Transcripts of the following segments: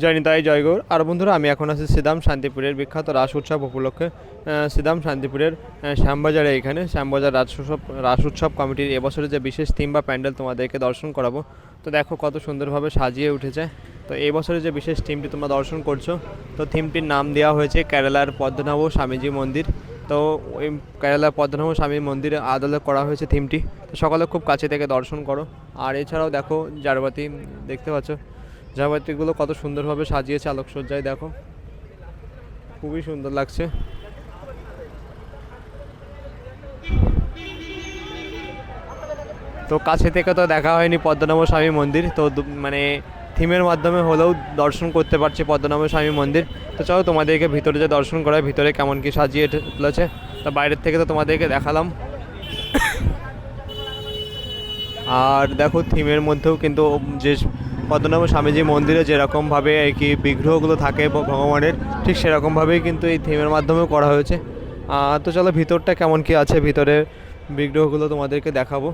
জয় নিতাই জয় গৌর। আর বন্ধুরা, আমি এখন আছি সিদাম শান্তিপুরের বিখ্যাত রাস উৎসব উপলক্ষে। সিদাম শান্তিপুরের শ্যামবাজারে এখানে। শ্যামবাজার রাস উৎসব রাস উৎসব কমিটির এবছরের যে বিশেষ থিম বা প্যান্ডেল তোমাদেরকে দর্শন করাবো, তো দেখো কত সুন্দরভাবে সাজিয়ে উঠেছে। তো এই বছরের যে বিশেষ থিমটি তোমরা দর্শন করছ, তো থিমটির নাম দেওয়া হয়েছে কেরালার পদ্মনাভ স্বামীজি মন্দির। তো ওই কেরালার পদ্মনাভ স্বামী মন্দিরে আদলে করা হয়েছে থিমটি তো সকালে খুব কাছে থেকে দর্শন করো। আর এছাড়াও দেখো, জারবাতি, দেখতে পাচ্ছ? জারবাতিগুলো কত সুন্দরভাবে সাজিয়েছে আলোকসজ্জায়, দেখো। খুবই সুন্দর লাগছে। তো কাছে থেকে তো দেখা হয়নি পদ্মনাভ স্বামী মন্দির, তো মানে থিমের মাধ্যমে হলেও দর্শন করতে পারছি পদ্মনাভ স্বামী মন্দির। তো চলো তোমাদেরকে ভিতরে যে দর্শন করায়, ভিতরে কেমন কি সাজিয়ে তুলেছে। তো বাইরের থেকে তো তোমাদেরকে দেখালাম। আর দেখো থিমের মধ্যেও কিন্তু যে পদ্মনাভ স্বামীজি মন্দিরে যেরকমভাবে আর কি বিগ্রহগুলো থাকে ভগবানের, ঠিক সেরকমভাবেই কিন্তু এই থিমের মাধ্যমেও করা হয়েছে। তো চলো ভিতরটা কেমন কি আছে ভিতরে বিগ্রহগুলো তোমাদেরকে দেখাবো।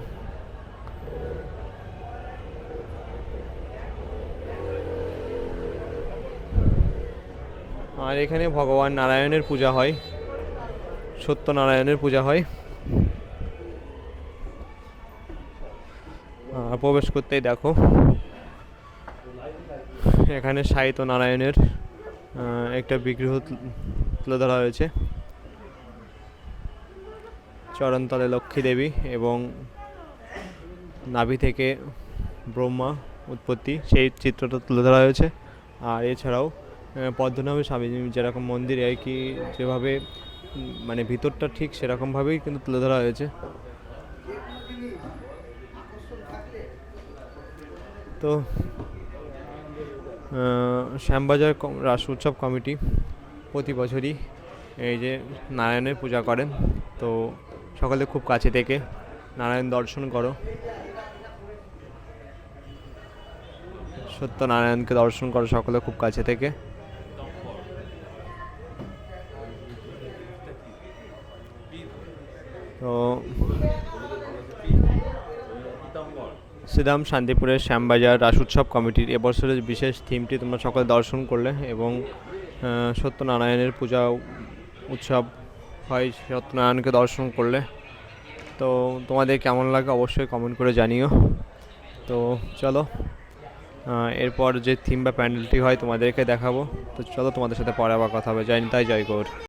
আর এখানে ভগবান নারায়ণের পূজা হয়, সত্যনারায়ণের পূজা হয়। প্রবেশ করতেই দেখো। এখানে সাহিত্য নারায়ণের একটা বিগ্রহ তুলে ধরা হয়েছে। চরণতলে লক্ষ্মী দেবী এবং নাভি থেকে ব্রহ্মা উৎপত্তি, সেই চিত্রটা তুলে ধরা হয়েছে। আর এছাড়াও পদ্মনাভ স্বামী যেরকম মন্দিরে আর কি যেভাবে মানে ভিতরটা ঠিক সেরকমভাবেই কিন্তু তুলে ধরা হয়েছে। তো শ্যামবাজার রাস উৎসব কমিটি প্রতি বছরই এই যে নারায়ণের পূজা করেন। তো সকালে খুব কাছে থেকে নারায়ণ দর্শন করো। সত্যনারায়ণকে দর্শন করো সকলে খুব কাছে থেকে। তো শ্রীরাম শান্তিপুরের শ্যামবাজার রাস উৎসব কমিটির এবছরের বিশেষ থিমটি তোমরা সকলে দর্শন করলে এবং সত্যনারায়ণের পূজা উৎসব হয় সত্যনারায়ণকে দর্শন করলে। তো তোমাদের কেমন লাগে অবশ্যই কমেন্ট করে জানিও। তো চলো এরপর যে থিম বা প্যান্ডেলটি হয় তোমাদেরকে দেখাবো। তো চলো তোমাদের সাথে পরে আবার কথা হবে। জয় নিতাই জয় গৌর